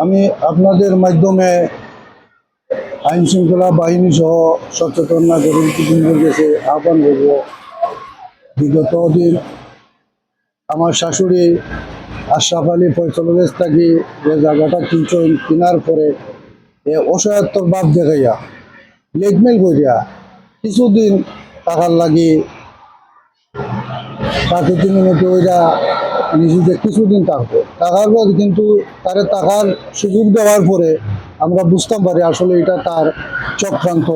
আমি আপনাদের মাধ্যমে আইন শৃঙ্খলা বাহিনী সহ সচেতন নাগরিকদের কাছে আহ্বান করব। বিগত দিন আমার শাশুড়ি আশরাফ আলী ফয়সলগেজ থাকি যে জায়গাটা কিনছ কেনার পরে এ অসহায়ত্বর ভাব দেখাইয়া ব্ল্যাকমেল করিয়া কিছুদিন টাকার লাগি তাকে তিনি মতো ওইটা নিজেদের কিছুদিন থাকব, টাকার পর কিন্তু তারে টাকার সুযোগ দেওয়ার পরে আমরা বুঝতাম পারি আসলে এটা তার চক্রান্ত।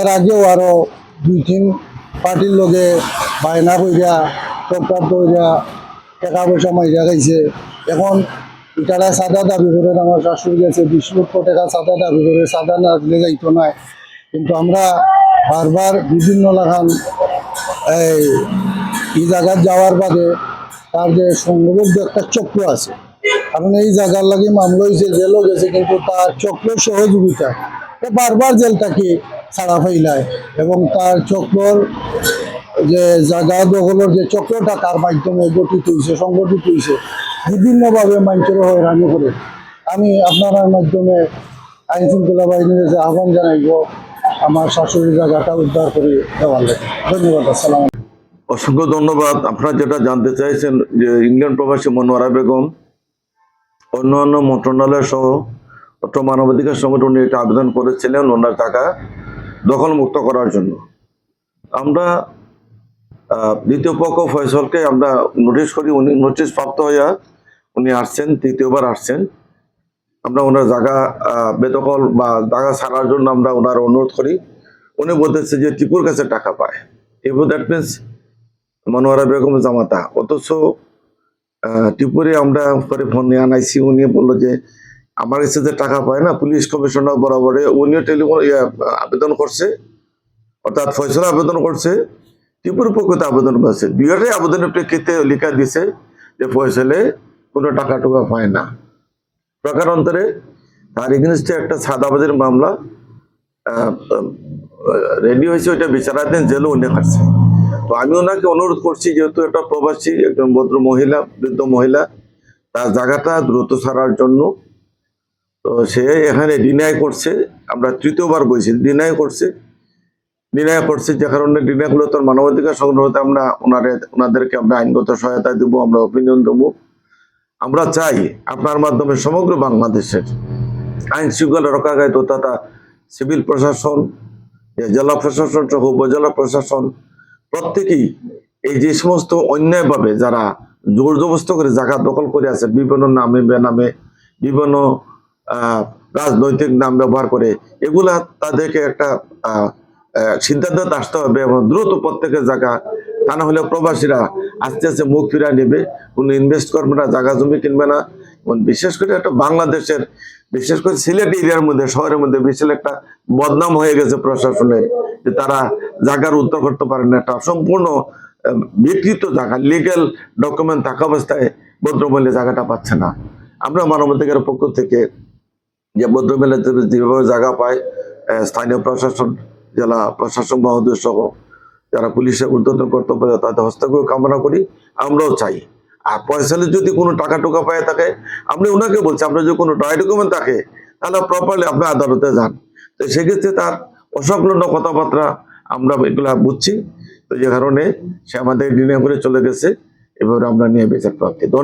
এর আগেও আরও দুই তিন পার্টির লগে বায়না কইরা চক্রান্ত কইরা, টাকা পয়সা মাইরা খাইছে। এখন ইটারা সাদা দাবি করে আমার শাশুড়ি গেছে, বিশ লক্ষ টাকা সাদা দাবি করে, সাদা না দিলে যাইতো না। কিন্তু আমরা বারবার বিভিন্ন লাগান এই জায়গায় যাওয়ার বাদে তার যে সংঘবদ্ধ একটা চক্র আছে। কারণ এই জায়গার লাগে মামলা হয়েছে জেলও গেছে, কিন্তু তার চক্র সহযোগিতা। বারবার জেলটাকে ছাড়া ফেলায় এবং তার চক্রর যে জায়গা দখলের যে চক্রটা তার মাধ্যমে গঠিত হয়েছে সংগঠিত হয়েছে বিভিন্নভাবে মানুষের হয়রানি করে। আমি আপনার মাধ্যমে আইন শৃঙ্খলা বাহিনীর যে আহ্বান জানাইব, আমার শাশুড়ির জায়গাটা উদ্ধার করে দেওয়ার লাগে। ধন্যবাদ, আসসালাম অসংখ্য ধন্যবাদ। আপনারা যেটা জানতে চাইছেন যে ইংল্যান্ড প্রবাসী মনোয়ারা বেগম অন্য অন্য মন্ত্রণালয় সহ অত্র মানবাধিকার সংগঠনে একটা আবেদন করেছিলেন ওনার টাকা দখলমুক্ত করার জন্য। আমরা দ্বিতীয় পক্ষ ফয়সলকে আমরা নোটিশ করি, উনি নোটিশ প্রাপ্ত হইয়া উনি আসছেন, তৃতীয়বার আসছেন। আমরা ওনার জায়গা বেদখল বা জায়গা ছাড়ার জন্য আমরা ওনার অনুরোধ করি। উনি বলতেছে যে টিপুর কাছে টাকা পায়। টিপু দ্যাট মিনস মনোয়ারা বেগম জামাতা। অথচ টিপুরে আমরা পরে ফোন নিয়ে আনাইছি, উনি বলল যে, আমার কাছে যে টাকা পায় না, পুলিশ কমিশনার বরাবরে, উনিও টেলিফোন আবেদন করছে, অর্থাৎ ফয়সলা আবেদন করছে টিপুর পক্ষতে আবেদন করছে। দুইটাই আবেদনের প্রেক্ষিতে লেখা দিছে যে, ফয়সলে কোনো টাকা টুকা পায় না। প্রকারান্তরে তার এগেনস্টে একটা সাদাবাদের মামলা রেডি হয়েছে, ওইটা বিচারাধীন জেলও উনি কাটছে তো আমি ওনাকে অনুরোধ করছি, যেহেতু একটা প্রবাসী, একজন ভদ্র মহিলা, বৃদ্ধ মহিলা, তার জায়গাটা দ্রুত ছাড়ার জন্য। তো সে এখানে ডিনাই করছে। আমরা তৃতীয়বার বলছি ডিনাই করছে। ডিনাই করছে, যে কারণে ডিনাইগুলো তোর মানবাধিকার সংগ্রহ হতে আমরা ওনারে, ওনাদেরকে আমরা আইনগত সহায়তা দেবো, আমরা অপিনিয়ন দেবো। আমরা চাই আপনার মাধ্যমে সমগ্র বাংলাদেশের আইন শৃঙ্খলা রক্ষাকারী তথা সিভিল প্রশাসন জেলা প্রশাসন সহ উপজেলা প্রশাসন প্রত্যেকেই এই যে সমস্ত অন্যায়ভাবে যারা জোর জবস্ত করে জায়গা দখল করে আছে, বিভিন্ন নামে বেনামে, বিভিন্ন রাজনৈতিক নাম ব্যবহার করে, এগুলা তাদেরকে একটা সিদ্ধান্ত আসতে হবে এবং দ্রুত প্রত্যেকের জায়গা, তা না হলে প্রবাসীরা আস্তে আস্তে মুখ ফিরা নেবে। কোনো ইনভেস্ট করবে না, জায়গা জমি কিনবে না। বিশেষ করে একটা বাংলাদেশের, বিশেষ করে সিলেট এরিয়ার মধ্যে, শহরের মধ্যে বিশাল একটা বদনাম হয়ে গেছে প্রশাসনের, যে তারা জায়গার উত্তর করতে পারে না। একটা সম্পূর্ণ বিকৃত জায়গা লিগ্যাল ডকুমেন্ট থাকা অবস্থায় ভদ্রমূল্যে জায়গাটা পাচ্ছে না। আমরা মানবাধিকারের পক্ষ থেকে যে ভদ্রমূল্যে যেভাবে জায়গা পায় স্থানীয় প্রশাসন, জেলা প্রশাসন মহোদয় সহ যারা পুলিশের ঊর্ধ্বতন কর্তব্য তাদের হস্তক্ষেপ কামনা করি। আমরাও চাই। আর পয়সালে যদি কোনো টাকা টুকা পায় থাকে আপনি ওনাকে বলছেন, আপনার যদি কোনো ড্রাই ডকুমেন্ট থাকে, তাহলে প্রপারলি আপনি আদালতে যান। তো সেক্ষেত্রে তার অসংলগ্ন কথাবার্তা আমরা এগুলো বুঝছি। তো যে কারণে সে আমাদের ডিনে করে চলে গেছে। এভাবে আমরা নিয়ে বেচার প্রাপ্তি